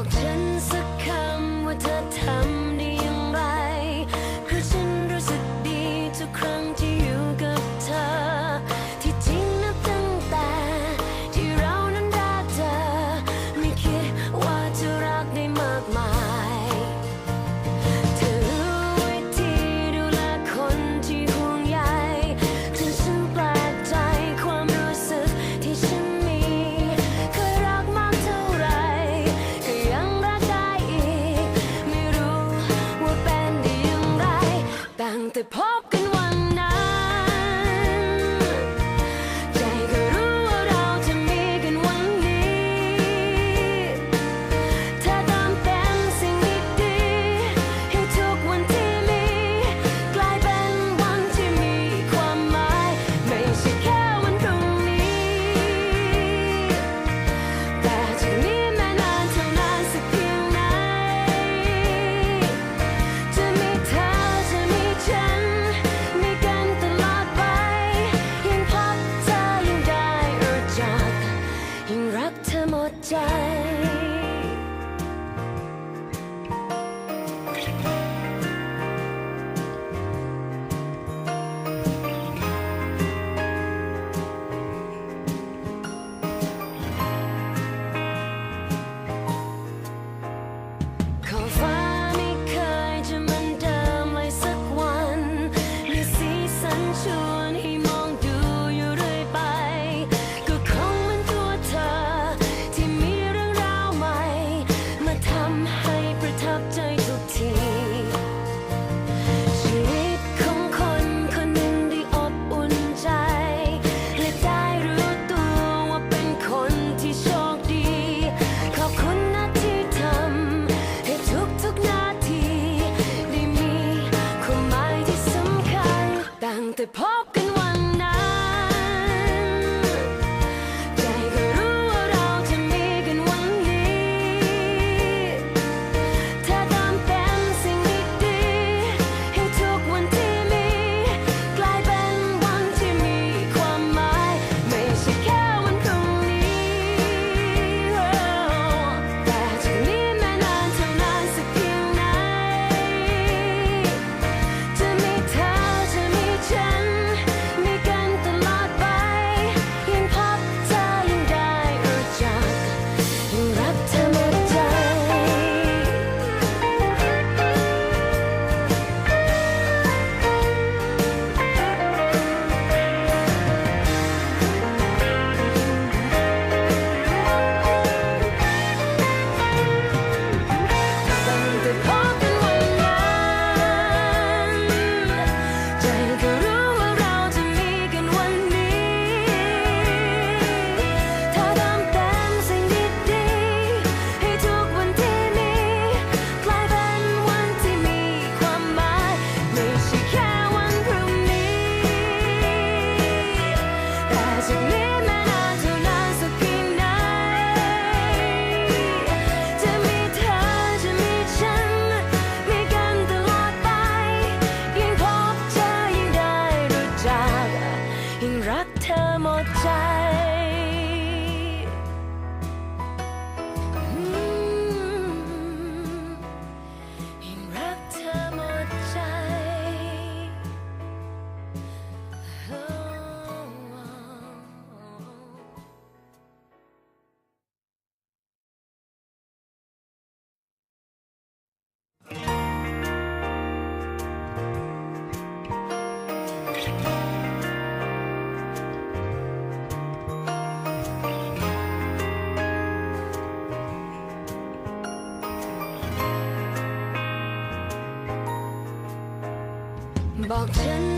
บอ สี ตั้ง บอ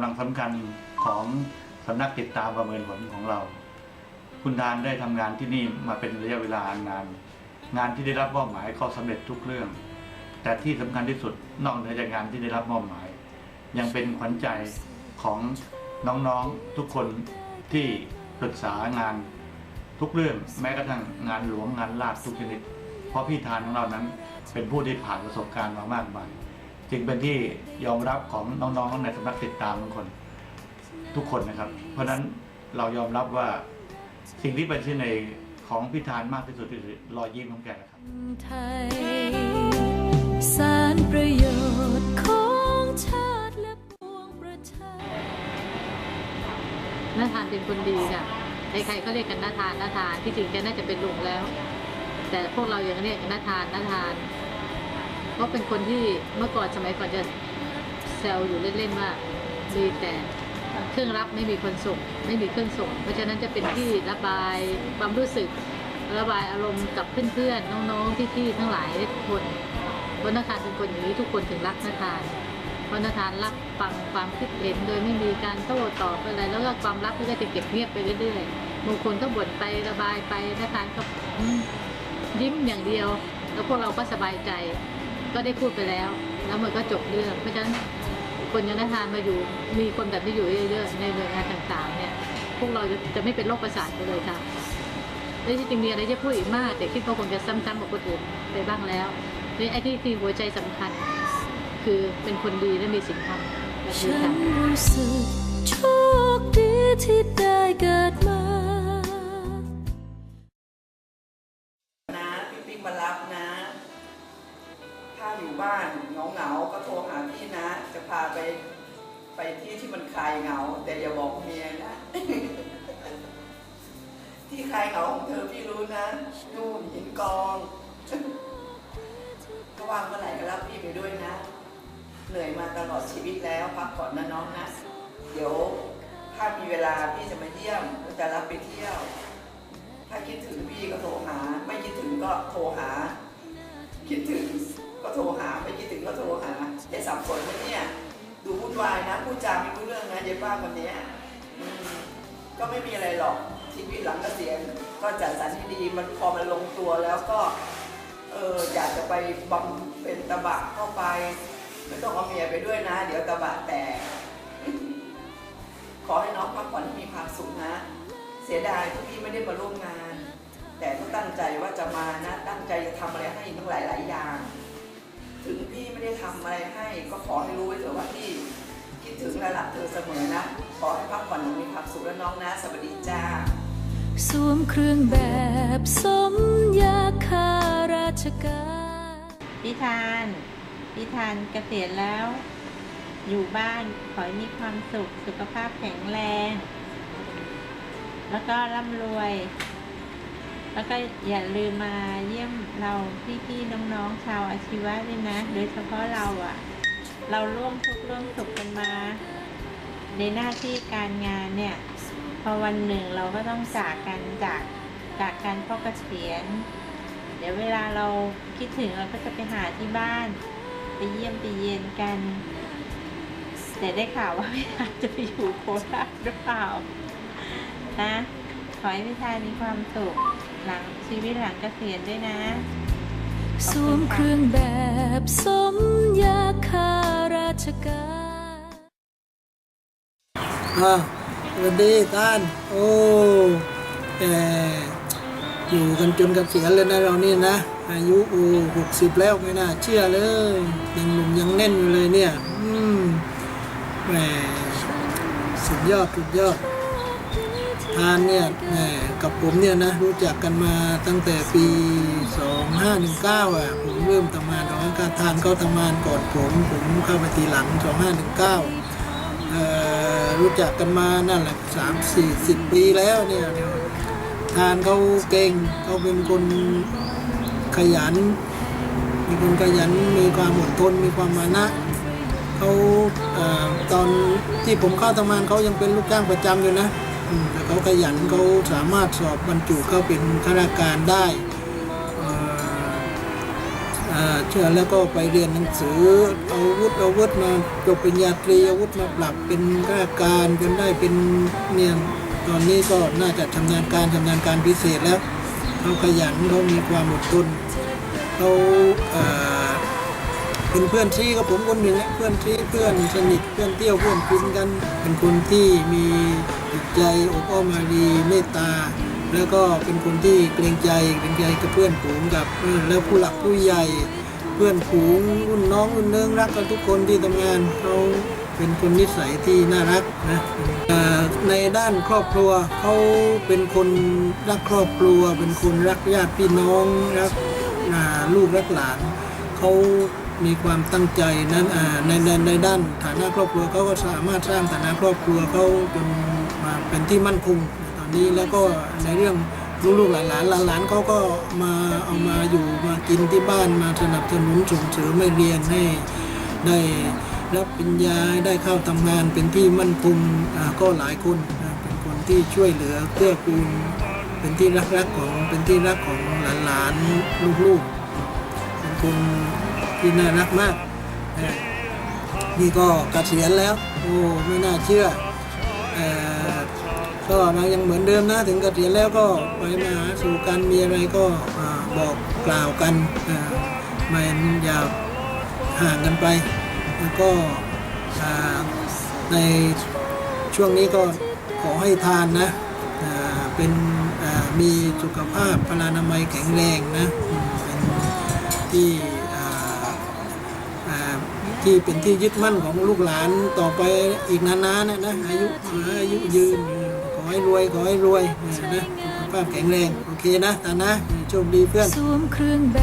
ำลังสำคัญของสำนักติดตามประเมินผลของเรา คุณทานได้ทำงานที่นี่มาเป็นระยะเวลานาน งานที่ได้รับมอบหมายก็สำเร็จทุกเรื่อง แต่ที่สำคัญที่สุดนอกเหนือจากงานที่ได้รับมอบหมาย ยังเป็นขวัญใจของน้องๆทุกคนที่ปรึกษางานทุกเรื่องแม้กระทั่งงานหลวงงานลาดทุกชนิด เพราะพี่ทานของเรานั้นเป็นผู้ที่ผ่านประสบการณ์มามากมาย จึงเป็นที่ยอมรับของน้องๆในสำนักติดตามทุกคนทุกคนนะครับ เพราะฉะนั้นเรายอมรับว่าสิ่งที่เป็นชื่อในของพิธานมากที่สุดคือรอยยิ้มของแกนะครับไทยสารประโยชน์ของชาติและปวงประชาน้าทานเป็นคนดีค่ะใครๆก็เรียกกันน้าทานน้าทานที่จริงแกน่าจะเป็นลุงแล้ว แต่พวกเรายังเรียกกันน้าทานน้าทาน เพราะเป็นคนที่เมื่อก่อนสมัยก่อนจะแซวอยู่เล่นๆว่ามีแต่เครื่องรับไม่มีคนส่ง ไม่มีเครื่องส่ง เพราะฉะนั้นจะเป็นที่ระบายความรู้สึก ระบายอารมณ์กับเพื่อนๆน้องๆพี่ๆทั้งหลายทุกคนเพราะนาทานเป็นคนอย่างนี้ทุกคนถึงรักนาทานเพราะนาทานรับฟังความคิดเห็น โดยไม่มีการโต้ตอบอะไร แล้วก็ความลับก็จะเก็บเงียบไปเรื่อยๆบางคนก็บ่นไประบายไปนาทานก็ยิ้มอย่างเดียว แล้วพวกเราก็สบายใจ ก็ได้พูดไปแล้ว แล้วมันก็จบเรื่อง เพราะฉะนั้นคนยังนาทานมาอยู่ มีคนแบบนี้อยู่เยอะๆในหน่วยงานต่างๆ เนี่ย พวกเราจะจะไม่เป็นโรคประสาทกันเลยค่ะและที่จริงมีอะไรจะพูดอีกมาก แต่คิดว่าคงจะซ้ำๆกับคนอื่นไปบ้างแล้วนี่ไอ้ที่ที่หัวใจสำคัญ คือเป็นคนดีและมีศีลธรรมแบบนี้ค่ะ ที่คลายเหงาของเธอพี่รู้นะนู่นหินกองถ้าว่างเมื่อไหร่ก็รับพี่ไปด้วยนะ เหนื่อยมาตลอดชีวิตแล้วพักก่อนนะน้องนะ เดี๋ยวถ้ามีเวลาพี่จะมาเยี่ยมจะรับไปเที่ยว ถ้าคิดถึงพี่ก็โทรหา ไม่คิดถึงก็โทรหา คิดถึงก็โทรหา ไม่คิดถึงก็โทรหาอย่าสับสนนะเนี่ยดูวุ่นวายนะพูดจาไม่รู้เรื่องนะยายป้าคนนี้ก็ไม่มีอะไรหรอก ชีวิตหลังเกษียณก็จัดสรรที่ดีมันพอมันลงตัวแล้วก็เอออยากจะไปบำเป็นตะบะเข้าไป ไม่ต้องเอาเมียไปด้วยนะ เดี๋ยวตะบะแตกขอให้น้องพักผ่อนให้มีความสุขนะ เสียดายที่พี่ไม่ได้มาร่วมงาน แต่ก็ตั้งใจว่าจะมานะ ตั้งใจจะทำอะไรให้ทั้งหลายหลายอย่าง ถึงพี่ไม่ได้ทำอะไรให้ ก็ขอให้รู้ไว้เถอะว่าพี่คิดถึงและรักเธอเสมอนะ ขอให้พักผ่อนอย่างมีความสุขและน้องนะ สวัสดีจ้า สวมเครื่องแบบสมยาคาราชการพิธานพิธานเกษียณแล้ว อยู่บ้านขอให้มีความสุขสุขภาพแข็งแรง แล้วก็ร่ำรวย แล้วก็อย่าลืมมาเยี่ยมเราพี่ๆน้องๆชาวอาชีวะด้วยนะ โดยเฉพาะเราอะเราร่วมทุกข์ร่วมสุขกันมา ในหน้าที่การงานเนี่ย พอวันหนึ่งเราก็ต้องจากกันจากจากการพ่อเกษียณเดี๋ยวเวลาเราคิดถึงเราก็จะไปหาที่บ้าน ไปเยี่ยมไปเยียนกันแต่ได้ข่าวว่าพี่ทานจะไปอยู่โคราชหรือเปล่านะขอให้พี่ทานมีความสุขหลังชีวิตหลังเกษียณด้วยนะสวมเครื่องแบบสมยาคาราชการอ่าส วัสดีท่าน โอ้แต่อยู่กันจนเกษียณเลยนะเรานี่นะ อายุโอ้หกสิบแล้วไม่น่าเชื่อเลยยังหนุ่มยังแน่นอยู่เลยเนี่ย อืมแหมสุดยอดสุดยอดทานเนี่ยแหมกับผมเนี่ยนะ รู้จักกันมาตั้งแต่ปี 2519 อะ ผมเริ่มทำงานของการทานเขาทำงานก่อนผม ผมเข้ามาทีหลัง 2519เอ่อ รู้จักกันมานั่นแหละสามสี่สิบปีแล้วเนี่ยทานเขาเก่งเขาเป็นคนขยัน มีคนขยันมีความอดทนมีความมานะเขาเออตอนที่ผมเข้าทำงานเขายังเป็นลูกจ้างประจำอยู่นะแต่เขาขยันเขาสามารถสอบบรรจุเข้าเป็นข้าราชการได้ เชื่อแล้วก็ไปเรียนหนังสือเอาวุธเอาวุธมาจบปริญญาตรีอาวุธมาปรับเป็นข้าราชการจนได้เป็นเนี่ยตอนนี้ก็น่าจะชำนาญการชำนาญการพิเศษแล้วเขาขยันเขามีความอดทนเขาอ่าเป็นเพื่อนซีกับผมคนหนึ่งแหละเพื่อนซีเพื่อนสนิทเพื่อนเที่ยวเพื่อนกินกัน เป็นคนที่มีจิตใจอบอ้อมอารีเมตตา แล้วก็เป็นคนที่เกรงใจเกรงใจกับเพื่อนฝูงกับแล้วผู้หลักผู้ใหญ่ เพื่อนฝูงรุ่นน้องรุ่นเนืองรักกันทุกคนที่ทำงานเขาเป็นคนนิสัยที่น่ารักนะในด้านครอบครัวเขาเป็นคนรักครอบครัว เป็นคนรักญาติพี่น้องรักลูกรักหลานเขามีความตั้งใจนั้นในในในด้านฐานะครอบครัวเขาก็สามารถสร้างฐานะครอบครัวเขาจนมาเป็นที่มั่นคง นี้แล้วก็ในเรื่องลูกๆหลานหลานๆหลานๆเขาก็มาเอามาอยู่มากินที่บ้านมาสนับสนุนส่งเสริมให้เรียนให้ได้รับปริญญาได้เข้าทำงานเป็นที่มั่นคงก็หลายคนเป็นคนที่ช่วยเหลือเกื้อกูลเป็นที่รักๆของเป็นที่รักของหลานๆลูกๆเป็นคนที่น่ารักมากนี่ก็เกษียณแล้วโอ้ไม่น่าเชื่ออ ก็เรายังเหมือนเดิมนะถึงเกษียณแล้วก็ไปมาหาสู่กันมีอะไรก็บอกกล่าวกันไม่อย่าห่างกันไป แล้วก็ในช่วงนี้ก็ขอให้ทานนะเป็นมีสุขภาพพลานามัยแข็งแรงนะนที่ที่เป็นที่ยึดมั่นของลูกหลานต่อไปอีกนานๆนะนะอายุอายุยืน ให้รวยขอให้รวยนะภาพแข็งแรงโอเคนะตานะโชคดีเพื่อนสวมเครื่องแบ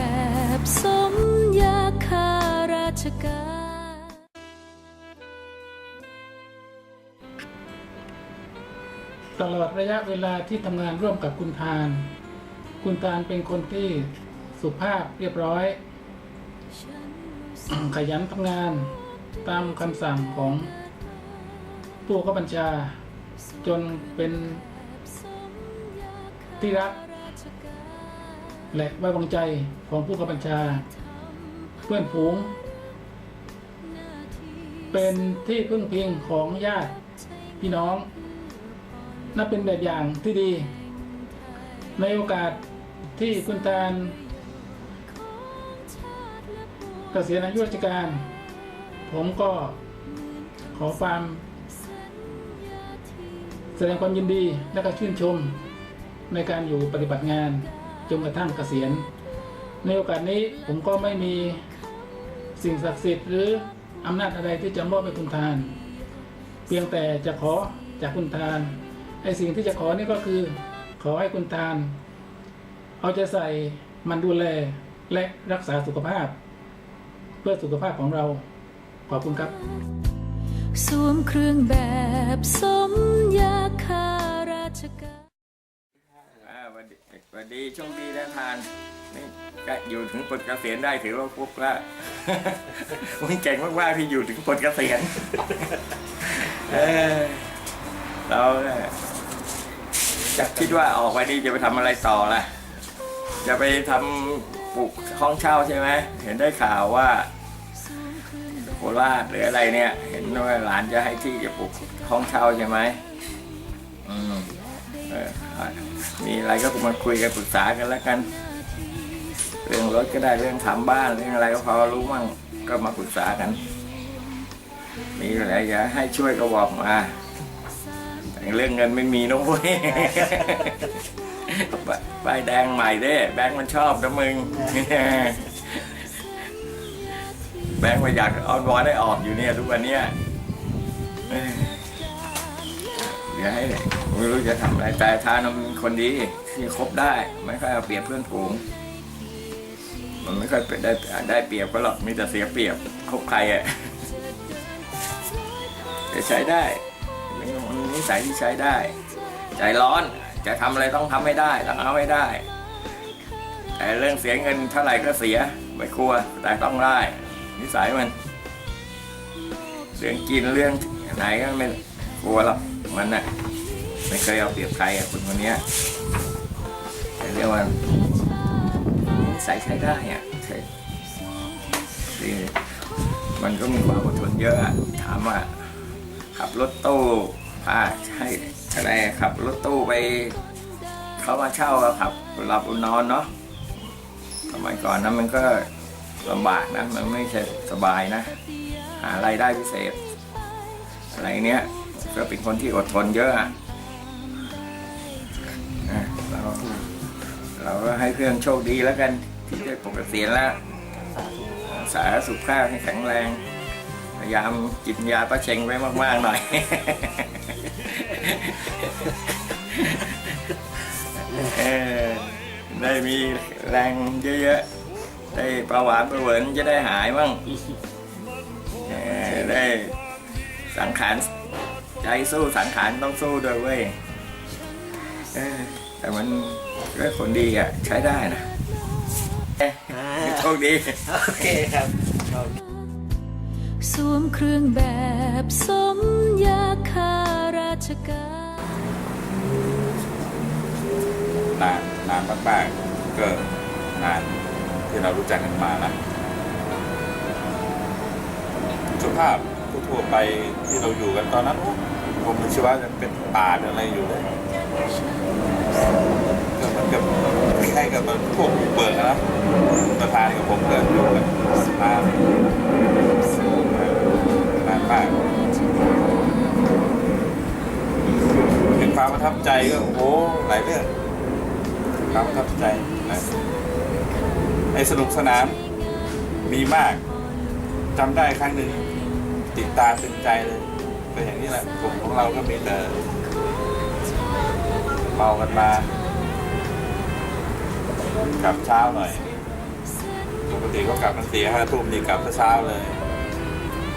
บสมยาคาราชการตลอดระยะเวลาที่ทำงานร่วมกับคุณทาน คุณทานเป็นคนที่สุภาพเรียบร้อย ขยันทำงานตามคำสั่งของผู้บังคับบัญชา จนเป็นที่รัก และไว้วางใจของผู้บับบัญชา เพื่อนฝูง เป็นที่พึ่งพิงของญาติพี่น้อง นับเป็นแบบอย่างที่ดี ในโอกาสที่คุณตาลเกษียณอายุราชการ ผมก็ขอความ แสดงความยินดีและก็ชื่นชมในการอยู่ปฏิบัติงานจนกระทั่งเกษียณ ในโอกาสนี้ผมก็ไม่มีสิ่งศักดิ์สิทธิ์หรืออำนาจอะไรที่จะมอบให้คุณทาน เพียงแต่จะขอจากคุณทานไอสิ่งที่จะขอนี่ก็คือ ขอให้คุณทาน เอาใจใส่มันดูแลและรักษาสุขภาพ เพื่อสุขภาพของเราขอบคุณครับ สวมเครื่องแบบสมยาคาราชการอ่าวันดีวันดีโชคดีนะทานนี่ก็อยู่ถึงปลดเกษียณได้ถือว่าปุ๊บละมึงเก่งมากๆที่อยู่ถึงปลดเกษียณเออเราเนี่ยจะคิดว่าออกไปนี่จะไปทำอะไรต่อล่ะ จะไปทำปลูกห้องเช่าใช่ไหม เห็นได้ข่าวว่า โคราชหรืออะไรเนี่ย เห็นว่าหลานจะให้ที่จะปลูกห้องเช่าใช่ไหมอืมเออมีอะไรก็มาคุยกันปรึกษากันแล้วกัน เรื่องรถก็ได้เรื่องทำบ้านเรื่องอะไรก็พอรู้มั่งก็มาปรึกษากัน มีอะไรจะให้ช่วยก็บอกมาแต่เรื่องเงินไม่มีนะเว้ยใบแดงใหม่เด้แบงค์มันชอบนะมึง แบงค์มันอยากเออนวอนได้ออกอยู่เนี่ยทุกวันเนี้ยเอ้ยเดี๋ยวให้ไม่รู้จะทำอะไรแต่ทานมันคนดีที่คบได้ ไม่ค่อยเอาเปรียบเพื่อนฝูงมันไม่ค่อยได้ได้เปรียบก็หรอกมีแต่เสียเปรียบคบใครอะจะใช้ได้เป็นนิสัยที่ใช้ได้ ใจร้อนจะทำอะไรต้องทำให้ได้ต้องเอาให้ได้ แต่เรื่องเสียเงินเท่าไหร่ก็เสียไม่กลัวแต่ต้องได้ นิสัยมัน เรื่องกินเรื่องไหนก็ไม่กลัวหรอกมันน่ะไม่เคยเอาเปรียบใครอะคนคนนี้แต่เรียกว่านิสัยใช้ได้อะใช้ทีมันก็มีความอดทนเยอะอะถามว่าขับรถตู้พาให้อะไรขับรถตู้ไปเขามาเช่าอะขับหลับนอนเนาะสมัยก่อนนั้นมันก็ ลำบากนะ มันไม่ใช่สบายนะ หารายได้พิเศษ อะไรเนี้ยก็เป็นคนที่อดทนเยอะอะนะเราเราก็ให้เพื่อนโชคดีแล้วกันที่ได้ปกเกษียณแล้วสาสุขภาพให้แข็งแรง พยายามกินยาประเชงไว้มาก ๆ หน่อย ได้มีแรงเยอะ ๆ ได้ประหวานประเหวินจะได้หายมั่งเออได้สังขารใจสู้สังขารต้องสู้ด้วยเว้ยเออแต่มันก็คนดีอะ ใช้ได้นะเอ๊ะโชคดี โอเคครับ สวมเครื่องแบบสมยาคาราชการนานนานมากๆก็นาน ที่เรารู้จักกันมานะสภาพทั่วไปที่เราอยู่กันตอนนั้นผมนึกว่ายังเป็นป่าเป็นอะไรอยู่เลยก็เหมือนกับใกล้กับพวกเบิกนะประธานกับผมเก็อยู่กันนานนานมากเห็นความประทับใจก็โอ้หหลายเรื่องความประทับใจนะ ไอ้สนุกสนานมีมากจำได้ครั้งหนึ่งติดตาตึงใจเลยก็อย่างนี้แหละกลุ่มของเราก็มีแต่เมากันมากลับเช้าหน่อยปกติก็กลับกันสี่ห้าทุ่มนี่กลับเช้าเลย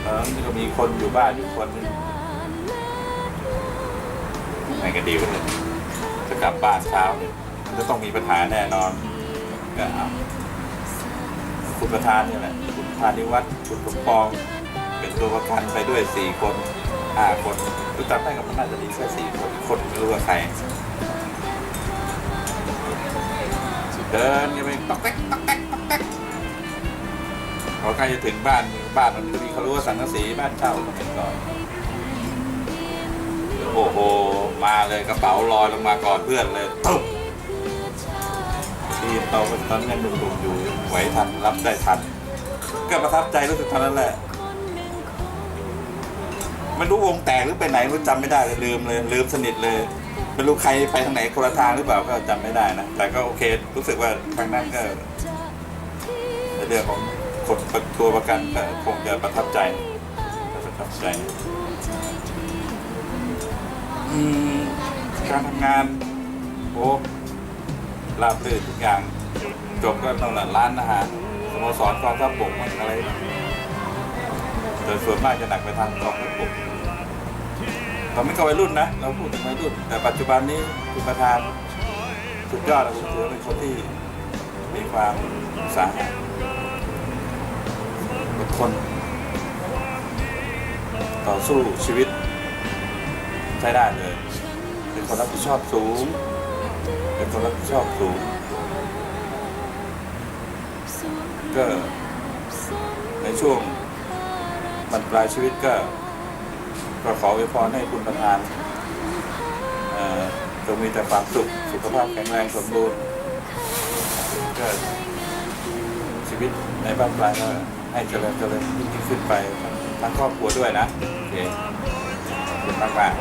ตอนนั้นก็มีคนอยู่บ้านอยู่คนนึงไหนกันดีวะเนี่ยจะกลับบ้านเช้าเนี่ยมันจะต้องมีปัญหาแน่นอนก็เอา คุณประธานนี่แหละคุณพานิวัฒน์คุณสมปอง เป็นตัวประกันไปด้วยสี่คนห้าคนรู้จักได้กับมันน่าจะมีแค่สี่คนคนไม่รู้ว่าใครเดินกันไปต๊อกแต๊กต๊อกแต๊กต๊อกแต๊กพอใกล้จะถึงบ้านบ้านมันจะมีเขารู้ว่าสังกะสีบ้านเช่าเห็นก่อนโอ้โห มาเลยกระเป๋าลอยลงมาก่อนเพื่อนเลยตุ๊บที่ เราตอนนั้นยังหนุ่มๆอยู่ไหวทันรับได้ทัน ก็ประทับใจรู้สึกตอนนั้นแหละไม่รู้วงแตกหรือไปไหนรู้จำไม่ได้เลยลืมเลยลืมสนิทเลยไม่รู้ใครไปทางไหนคนละทางหรือเปล่าก็จำไม่ได้นะแต่ก็โอเค รู้สึกว่าครั้งนั้นก็ในเรื่องของคนตัวประกันก็คงจะประทับใจประทับใจการทำงานโอ้ ราบรื่นทุกอย่าง จบก็ต้องหลัร้านอาหารสโมสรกองทัพบกมั่งอะไรแต่ส่วนมากจะหนักไปทางกองทัพบกตอนนี้ก็วัยรุ่นนะ เราพูดถึงวัยรุ่น แต่ปัจจุบันนี้คุณประธานสุดยอดนะผมถือว่าเป็นคนที่มีความสาหะอดทนต่อสู้ชีวิตใช้ได้เลย เป็นคนรับผิดชอบสูง เป็นคนรับผิดชอบสูง ก็ในช่วงบรรปลายชีวิตก็ก็ขออวยพรให้คุณประธานเออจงมีแต่ความสุข สุขภาพแข็งแรงสมบูรณ์ก็ชีวิตในบ้านปลายก็ให้เจริญเจริญยิ่งขึ้นไปทางทั้งครอบครัวด้วยนะโอเคขอบคุณมากมาก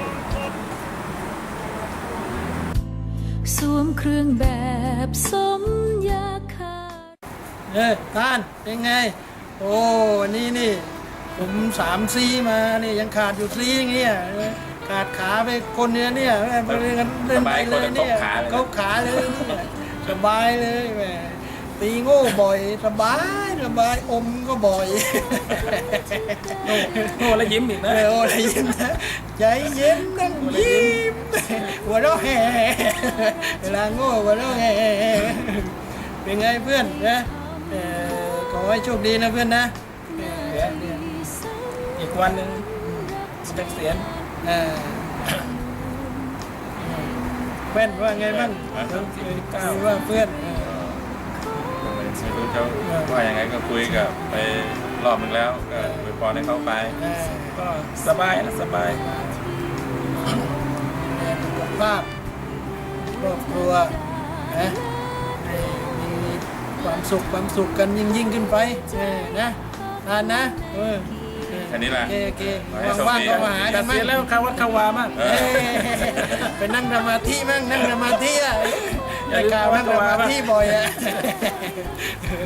สวมเครื่องแบบสมยาคาเอ้ยท่านเป็นไง โอ้วันนี้นี่ ผมสามซีมานี่ยังขาดอยู่ซีอย่างเงี้ยขาดขาไปคนเนี้ยเนี่ยแม่ไปเล่นกันเล่นไปเลยเนี่ยเขาขาเลยเนี่ยสบายเลยแหมตีโง่บ่อยสบาย สบายอมก็บ่อยโอ้แล้วยิ้มอีกเอนะอโอ้ยยิ้มนะใจเย็นนั่งยิ้มหัวเราะแห่เวลาโง่หัวเราะแห่เป็นไงเพื่อนนะเอ่อขอให้โชคดีนะเพื่อนนะเอ่อเนี่ยอีกวันหนึ่งจะเกษียณเอ่อเพื่อนว่าไงบ้างเริ่มที่เก้า ว่าเพื่อนเออ ไม่รู้จะว่ายังไงก็คุยกับไปรอบหนึงแล้วก็อวยพรให้เขาไปเออก็สบายนะสบายแม่สุขภาพครอบครัวนะให้มีความสุขความสุขกันยิ่งยิ่งขึ้นไปเออนะทานนะเออเออแค่นี้แหละโอเคโอเคขอให้โชคว่างดีๆก็มาหาเกกันษีมั้ยณงแล้วเข้าวัดเข้าวามั่งเอเอ้อยไปนั่งสมาธิมั่งนั่งสมาธิอะ อย่าลืมการวัามาที่บ่อยอะ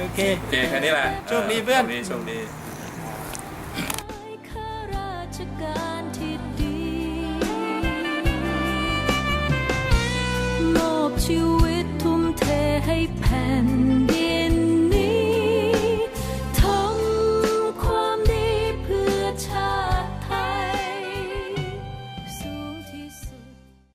โอเค โอเคแค่นี้แหละโชคดีเพื่อน โชคดีโชคดี ข้ชีวิตทุ่มเทให้แผ่น